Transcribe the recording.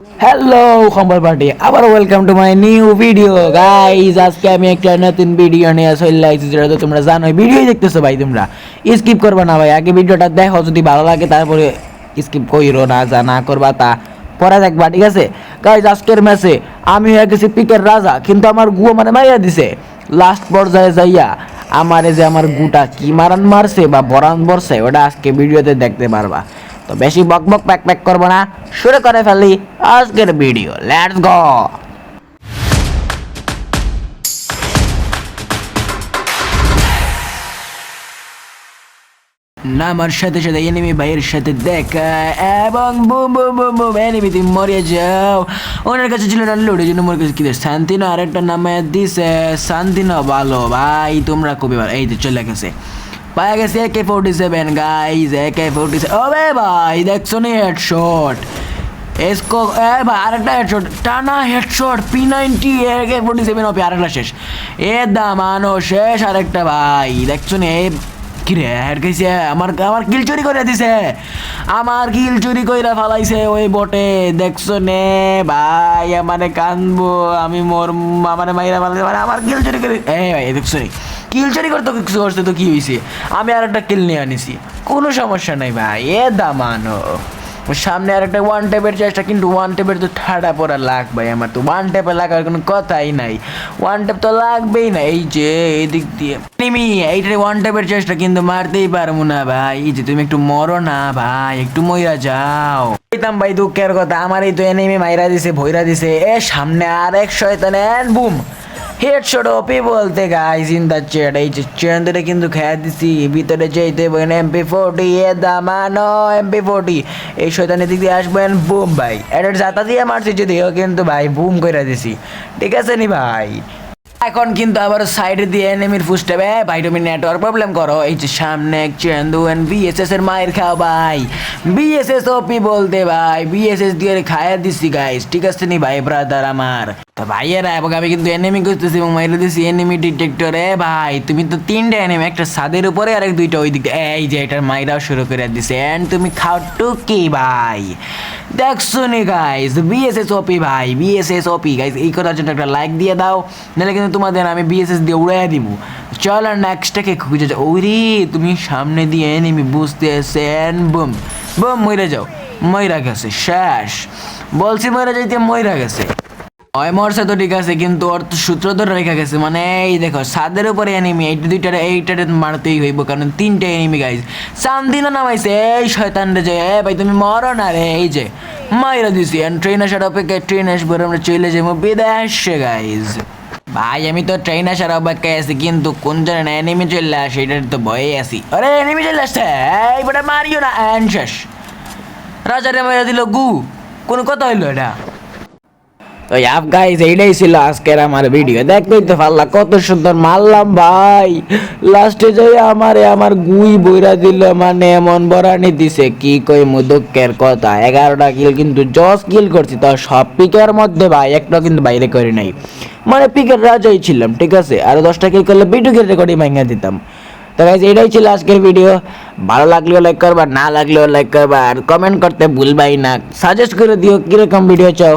Hello খবর party আবার welcome to my new video guys আজকে আমি একটা নতুন ভিডিও নিয়ে চলে আসছি। যেটা তো তোমরা জানো ভিডিও দেখতেছো ভাই তোমরা। স্কিপ করবে না ভাই, আগে ভিডিওটা দেখো, যদি ভালো লাগে তারপরে স্কিপ কইরো না, যা না করবা তা পরে দেখবা, ঠিক আছে? গাইজ আজকের ম্যাচে আমি হয়ে গেছি পিকের রাজা, কিন্তু আমার গুয়া মানে মারিয়া দিছে। লাস্ট পর্যায়ে যাইয়া আমারে যে আমার গুটা কি মারান মারছে বা বরান বরছে, ওটা আজকে ভিডিওতে দেখতে পারবা। তো বেশি বক প্যাক প্যাক করব না। শুরু করে ফেলি আজকের ভিডিও লেটস গো নামার সাথে সাথে এনিমি ভাইয়ের সাথে দেখা এবং boom boom boom boom enemy তুমি মরে যাও। ওনার কাছে ছিল না লোডের জন্য মোর কাছে কি শান্তিনা আরেকটা নামে দিছে। শান্তিনা ভালো ভাই, তোমরা ভালো এই যে চলে গেছে। পাওয়া গেছে AK forty seven guys AK seven ওবে ভাই, দেখছ নি হেডশট এসকো এ ভাই, আরেকটা হেডশট টানা headshot P ninety AK forty seven OP, আরেকটা শেষ। এ দামানো শেষ আরেকটা ভাই, দেখছ নি? এই কিরে, হেড খাইছে, আমার আমার কিল চুরি করে দিছে। আমার কিল চুরি কইরা ফালাইছে ওই বটে দেখছ নে? ভাই, আমারে কানবো, আমি মোর আমারে মাইরা ফালাইছে মানে আমার কিল চুরি করে এ ভাই, দেখছ রে কিল চুরি করতে কিছু করছে, তো কি হয়েছে আমি আর একটা কিল নিয়ে আনিছি। কোনো সমস্যা নাই ভাই, এ দামানো সামনে আর একটা ওয়ান টেপের চেষ্টা, কিন্তু ওয়ান টেপের তো ঠাডা পড়া লাগবে আমার তো। ওয়ান টেপে লাগার কোনো কথাই নাই। ওয়ান টেপ তো লাগবেই না, এই যে এই দিক দিয়ে নিমি এইটা ওয়ান টেপের চেষ্টা কিন্তু মারতেই পারব না ভাই। এই যে তুমি একটু মরো না ভাই, একটু মইরা যাও। কইতাম ভাই দুঃখের কথা আমার এই তো এনিমি মাইরা দিছে, ভইরা দিছে। এ সামনে আর এক শয়তান বুম হেডশট ওপি বলতে গাইস ইন দা চ্যাট এই চেন্দ্রে কিন্তু খেয়া দিছি ভিতরে যেতে বলেন এমপি ফোরটি এ দামানো এমপি ফোরটি এই শয়তানের দিক দিয়ে আসবেন বুম ভাই এটা জাতা দিয়ে মারছি যদিও কিন্তু ভাই বুম করে দিছি ঠিক আছে নি ভাই এখন কিন্তু আবার সাইডে দিয়ে এনিমির ফুস্টেপে ভাই তুমি নেটওয়ার্ক প্রবলেম করো। এই যে সামনে চেন্দু এন্ড বিএসএস এর মায়ের খাও ভাই। বিএসএস ওপি বলতে, ভাই বিএসএস দিয়ে খায়া দিছি গাইস ঠিক আছে নি, ভাই ব্রাদার আমার? তো ভাইয়েরা, এবং আমি কিন্তু এনিমি করতেছি এবং মাইরে দিছি এনিমি ডিটেক্টরে ভাই, তুমি তো তিনটা এনিমি একটা ছাদের উপরে আর এক দুইটা ওই দিকে এই যে, এটার মাইরাও শুরু করে দিছে। এন্ড তুমি খাও টুকি, ভাই। দেখছ নি গাইস বিএসএস ওপি ভাই বিএসএস ওপি গাইস এই কথার জন্য একটা লাইক দিয়ে দাও। নাহলে কিন্তু তোমাদের আমি বিএসএস দিয়ে উড়াই দিব চল আর নেক্সটটাকে খুঁজে যাও। ওরে, তুমি সামনে দিয়ে এনিমি বুঝতে এসেন বুম বুম, মইরা যাও। মইরা গেছে, শেষ। বলছি মইরা যাইতে, মইরা গেছে। ওই মরছে তো ঠিক আছে, কিন্তু ওর তো সূত্র ধরে রেখে গেছে। মানে এই দেখো সাদের উপরে এনিমি এইটা দুইটারে, এইটারে মারতেই হইব, কারণ তিনটে এনিমি গাইজ চান্দিনা নামাইছে, এই শয়তান রে যে, এ ভাই, তুমি মরো না রে, এই যে। মাইরা দিছি এন্ড ট্রেন আসার অপেক্ষায় ট্রেন আসবে আমরা চলে যাব বিদেশে গাইজ ভাই, আমি তো ট্রেন আসার অপেক্ষায় আছি, কিন্তু কোন জানে এনিমি চলে আসে, এটার তো ভয়ে আছি। আরে এনিমি চলে আসছে! এই মারিও না শেষ। রাজারে মারা দিল গু। কোন কথা হইল এটা তো আপ গাইস এইটাই ছিল আজকের আমার ভিডিও দেখতেই তো পারলা, কত সুন্দর মারলাম ভাই। লাস্টে যাই আমারে আমার গুই বইরা দিল মানে এমন বরানি দিছে, কি কই মুদুকের কথা। এগারোটা কিল কিন্তু জস কিল করছি, তো সব পিকের মধ্যে ভাই একটা কিন্তু বাইরে করি নাই। মানে পিকের রাজাই ছিলাম, ঠিক আছে? আর দশটা কিল করলে ভিডিও রেকর্ডিং ভাঙা দিতাম। তো গাইজ এটাই ছিল আজকের ভিডিও ভালো লাগলেও লাইক করবা, না লাগলেও লাইক করবা, আর কমেন্ট করতে ভুলবাই না। সাজেস্ট করে দিও, কীরকম ভিডিও চাও?